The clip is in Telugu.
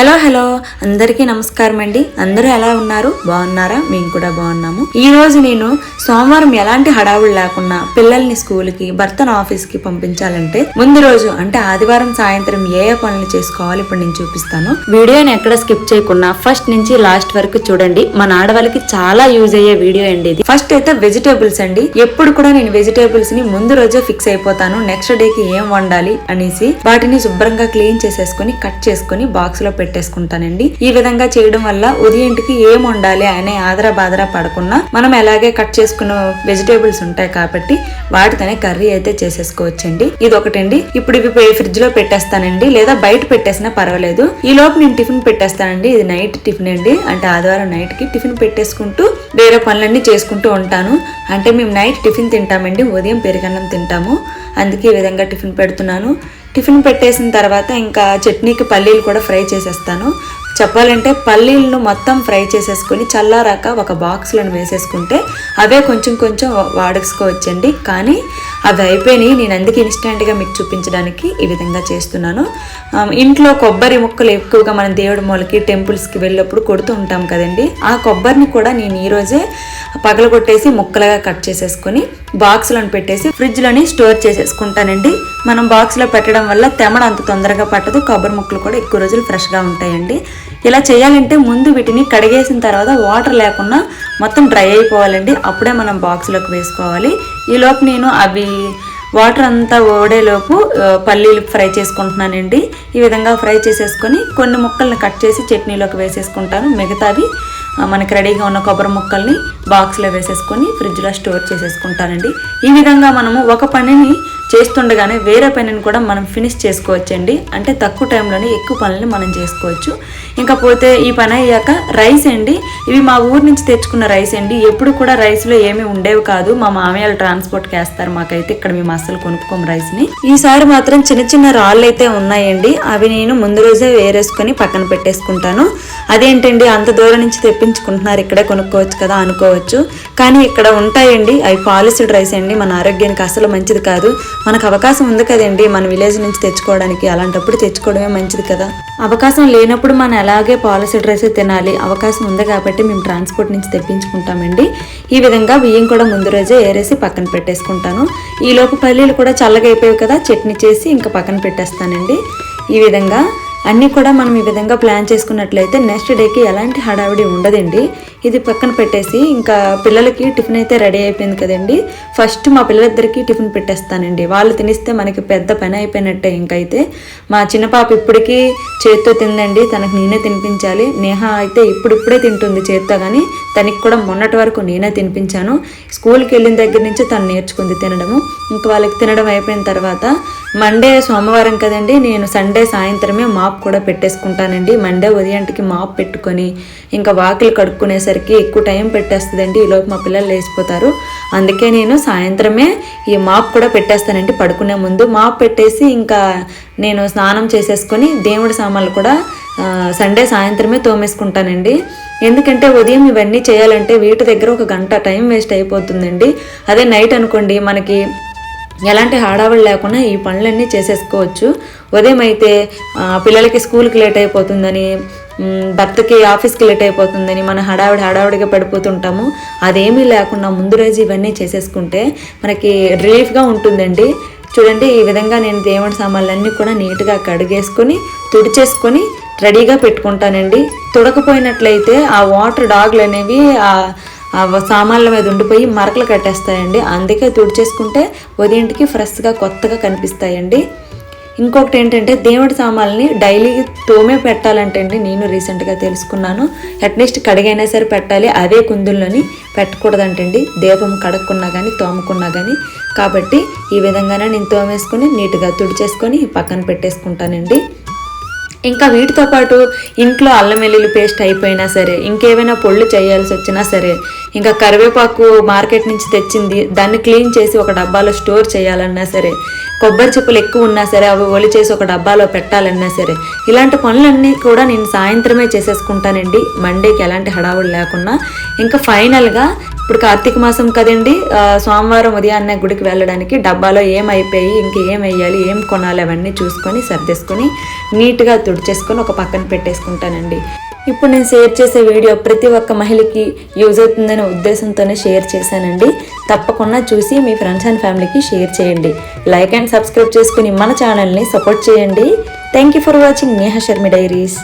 Hello hello. అందరికీ నమస్కారం అండి. అందరూ ఎలా ఉన్నారు? బాగున్నారా? మేము కూడా బాగున్నాము. ఈ రోజు నేను సోమవారం ఎలాంటి హడావులు లేకుండా పిల్లల్ని స్కూల్కి భర్తను ఆఫీస్కి పంపించాలంటే ముందు రోజు అంటే ఆదివారం సాయంత్రం ఏ ఏ పనులు చేసుకోవాలి ఇప్పుడు నేను చూపిస్తాను. వీడియోని ఎక్కడ స్కిప్ చేయకుండా ఫస్ట్ నుంచి లాస్ట్ వరకు చూడండి. మన ఆడవాళ్ళకి చాలా యూజ్ అయ్యే వీడియో అండి ఇది. ఫస్ట్ అయితే వెజిటేబుల్స్ అండి. ఎప్పుడు కూడా నేను వెజిటేబుల్స్ని ముందు రోజే ఫిక్స్ అయిపోతాను. నెక్స్ట్ డేకి ఏం వండాలి అనేసి వాటిని శుభ్రంగా క్లీన్ చేసేసుకొని కట్ చేసుకొని బాక్స్లో పెట్టి పెట్టేసుకుంటానండి. ఈ విధంగా చేయడం వల్ల ఉదయంటికి ఏం వండాలి అనే ఆదరా బాదరా పడకుండా మనం ఎలాగే కట్ చేసుకున్న వెజిటేబుల్స్ ఉంటాయి కాబట్టి వాటితోనే కర్రీ అయితే చేసేసుకోవచ్చండి. ఇది ఒకటండి ఇప్పుడు ఇవి ఫ్రిడ్జ్లో పెట్టేస్తానండి. లేదా బయట పెట్టేసినా పర్వాలేదు. ఈ లోపు నేను టిఫిన్ పెట్టేస్తానండి. ఇది నైట్ టిఫిన్ అండి అంటే ఆదివారం నైట్కి టిఫిన్ పెట్టేసుకుంటూ వేరే పనులన్నీ చేసుకుంటూ ఉంటాను. అంటే మేము నైట్ టిఫిన్ తింటామండి. ఉదయం పెరుగన్నం తింటాము. అందుకే ఈ విధంగా టిఫిన్ పెడుతున్నాను. టిఫిన్ పెట్టేసిన తర్వాత ఇంకా చట్నీకి పల్లీలు కూడా ఫ్రై చేసేస్తాను. చెప్పాలంటే పల్లీలను మొత్తం ఫ్రై చేసేసుకొని చల్లారాక ఒక బాక్స్లను వేసేసుకుంటే అవే కొంచెం కొంచెం వాడేసుకోవచ్చండి కానీ అవి అయిపోయినాయి. నేను అందుకే ఇన్స్టెంట్గా మీకు చూపించడానికి ఈ విధంగా చేస్తున్నాను. ఇంట్లో కొబ్బరి ముక్కలు ఎక్కువగా మనం దేవుడి మూలకి టెంపుల్స్కి వెళ్ళినప్పుడు కొడుతూ ఉంటాం కదండి. ఆ కొబ్బరిని కూడా నేను ఈరోజే పగలగొట్టేసి ముక్కలుగా కట్ చేసేసుకొని బాక్స్లను పెట్టేసి ఫ్రిడ్జ్లోని స్టోర్ చేసేసుకుంటానండి. మనం బాక్స్లో పెట్టడం వల్ల తెమడ అంత తొందరగా పట్టదు. కొబ్బరి ముక్కలు కూడా ఎక్కువ రోజులు ఫ్రెష్గా ఉంటాయండి. ఇలా చేయాలంటే ముందు వీటిని కడిగేసిన తర్వాత వాటర్ లేకుండా మొత్తం డ్రై అయిపోవాలండి. అప్పుడే మనం బాక్స్లోకి వేసుకోవాలి. ఈలోపు నేను అవి వాటర్ అంతా ఓడేలోపు పల్లీలు ఫ్రై చేసుకుంటున్నానండి. ఈ విధంగా ఫ్రై చేసేసుకొని కొన్ని ముక్కల్ని కట్ చేసి చట్నీలోకి వేసేసుకుంటాను. మిగతావి మనకి రెడీగా ఉన్న కొబ్బరి ముక్కల్ని బాక్స్లో వేసేసుకొని ఫ్రిడ్జ్లో స్టోర్ చేసేసుకుంటానండి. ఈ విధంగా మనము ఒక పనిని చేస్తుండగానే వేరే పనిని కూడా మనం ఫినిష్ చేసుకోవచ్చండి. అంటే తక్కువ టైంలోనే ఎక్కువ పనులని మనం చేసుకోవచ్చు. ఇంకా పోతే ఈ పని అయ్యాక రైస్ అండి. ఇవి మా ఊరు నుంచి తెచ్చుకున్న రైస్ అండి. ఎప్పుడు కూడా రైస్లో ఏమీ ఉండేవి కాదు. మా మామయ్యలు ట్రాన్స్పోర్ట్కి వేస్తారు మాకైతే. ఇక్కడ మేము అస్సలు కొనుక్కోము రైస్ని. ఈసారి మాత్రం చిన్న చిన్న రాళ్ళు అయితే ఉన్నాయండి. అవి నేను ముందు రోజే వేరేసుకొని పక్కన పెట్టేసుకుంటాను. అదేంటండి? అంత దూరం నుంచి తెప్పించుకుంటున్నారు. ఇక్కడే కొనుక్కోవచ్చు కదా అనుకోవచ్చు. కానీ ఇక్కడ ఉంటాయండి అవి పాలిసిడ్ రైస్ అండి. మన ఆరోగ్యానికి అసలు మంచిది కాదు. మనకు అవకాశం ఉంది కదండి మన విలేజ్ నుంచి తెచ్చుకోవడానికి. అలాంటప్పుడు తెచ్చుకోవడమే మంచిది కదా. అవకాశం లేనప్పుడు మనం ఎలాగే పాలిసిడ్ రైస్ తినాలి? అవకాశం ఉంది కాబట్టి మేము ట్రాన్స్పోర్ట్ నుంచి తెప్పించుకుంటామండి. ఈ విధంగా బియ్యం కూడా ముందు రోజే ఏరేసి పక్కన పెట్టేసుకుంటాను. ఈ లోపు పల్లీలు కూడా చల్లగా అయిపోయాయి కదా చట్నీ చేసి ఇంకా పక్కన పెట్టేస్తానండి. ఈ విధంగా అన్నీ కూడా మనం ఈ విధంగా ప్లాన్ చేసుకున్నట్లయితే నెక్స్ట్ డేకి ఎలాంటి హడావిడి ఉండదండి. ఇది పక్కన పెట్టేసి ఇంకా పిల్లలకి టిఫిన్ అయితే రెడీ అయిపోయింది కదండి. ఫస్ట్ మా పిల్లలిద్దరికీ టిఫిన్ పెట్టేస్తానండి. వాళ్ళు తినిస్తే మనకి పెద్ద పని అయిపోయినట్టే ఇంకైతే. మా చిన్న పాప ఇప్పటికీ చేత్తో తిందండి. తనకు నేనే తినిపించాలి. నేహ అయితే ఇప్పుడిప్పుడే తింటుంది చేత్తో కానీ తనకి కూడా మొన్నటి వరకు నేనే తినిపించాను. స్కూల్కి వెళ్ళిన దగ్గర నుంచి తను నేర్చుకుంది తినడము. ఇంకా వాళ్ళకి తినడం అయిపోయిన తర్వాత మండే సోమవారం కదండి నేను సండే సాయంత్రమే మాప్ కూడా పెట్టేసుకుంటానండి. మండే ఉదయంటికి మాప్ పెట్టుకొని ఇంకా వాకిలు కడుక్కునేసరికి ఎక్కువ టైం పెట్టేస్తుందండి. ఈలోపు మా పిల్లలు లేచిపోతారు. అందుకే నేను సాయంత్రమే ఈ మాప్ కూడా పెట్టేస్తానండి. పడుకునే ముందు మాప్ పెట్టేసి ఇంకా నేను స్నానం చేసేసుకొని దేవుడి సామాన్లు కూడా సండే సాయంత్రమే తోమేసుకుంటానండి. ఎందుకంటే ఉదయం ఇవన్నీ చేయాలంటే వీటి దగ్గర ఒక గంట టైం వేస్ట్ అయిపోతుందండి. అదే నైట్ అనుకోండి మనకి ఎలాంటి హడావిడి లేకుండా ఈ పనులన్నీ చేసేసుకోవచ్చు. ఉదయం అయితే పిల్లలకి స్కూల్కి లేట్ అయిపోతుందని భర్తకి ఆఫీస్కి లేట్ అయిపోతుందని మన హడావిడి హడావిడిగా పడిపోతుంటాము. అదేమీ లేకుండా ముందు రోజు ఇవన్నీ చేసేసుకుంటే మనకి రిలీఫ్గా ఉంటుందండి. చూడండి ఈ విధంగా నేను దేవుడి సామాన్లన్నీ కూడా నీట్గా కడిగేసుకొని తుడిచేసుకొని రెడీగా పెట్టుకుంటానండి. తుడకపోయినట్లయితే ఆ వాటర్ డాగ్లు అనేవి ఆ సామాన్ల మీద ఉండిపోయి మరకలు కట్టేస్తాయండి. అందుకే తుడిచేసుకుంటే ఉదయంటికి ఫ్రెష్గా కొత్తగా కనిపిస్తాయండి. ఇంకొకటి ఏంటంటే దేవుడి సామాన్ని డైలీ తోమే పెట్టాలంటే అండి నేను రీసెంట్గా తెలుసుకున్నాను. అట్లీస్ట్ కడిగైనా సరే పెట్టాలి. అదే కుందుల్లోని పెట్టకూడదంటండి. దీపం కడుక్కున్నా కానీ తోముకున్నా కానీ కాబట్టి ఈ విధంగానే నేను తోమేసుకొని నీట్గా తుడిచేసుకొని పక్కన పెట్టేసుకుంటానండి. ఇంకా వీటితో పాటు ఇంట్లో అల్లం వెల్లుల్లి పేస్ట్ అయిపోయినా సరే ఇంకేమైనా పొళ్ళు చేయాల్సి వచ్చినా సరే ఇంకా కరివేపాకు మార్కెట్ నుంచి తెచ్చింది దాన్ని క్లీన్ చేసి ఒక డబ్బాలో స్టోర్ చేయాలన్నా సరే కొబ్బరి చెప్పులు ఎక్కువ ఉన్నా సరే అవి ఒలి చేసి ఒక డబ్బాలో పెట్టాలన్నా సరే ఇలాంటి పనులన్నీ కూడా నేను సాయంత్రమే చేసేసుకుంటానండి. మండేకి ఎలాంటి హడావుడు లేకుండా ఇంకా ఫైనల్గా ఇప్పుడు కార్తీక మాసం కదండి సోమవారం ఉదయాన్నే గుడికి వెళ్ళడానికి డబ్బాలో ఏమైపోయి ఇంక ఏం వేయాలి ఏం కొనాలి అవన్నీ చూసుకొని సర్దేసుకొని నీట్గా తుడిచేసుకొని ఒక పక్కన పెట్టేసుకుంటానండి. ఇప్పుడు నేను షేర్ చేసే వీడియో ప్రతి ఒక్క మహిళకి యూజ్ అవుతుందనే ఉద్దేశంతోనే షేర్ చేశానండి. తప్పకుండా చూసి మీ ఫ్రెండ్స్ అండ్ ఫ్యామిలీకి షేర్ చేయండి. లైక్ అండ్ సబ్స్క్రైబ్ చేసుకుని మన ఛానల్ని సపోర్ట్ చేయండి. Thank you for watching Neha Sharmi diaries.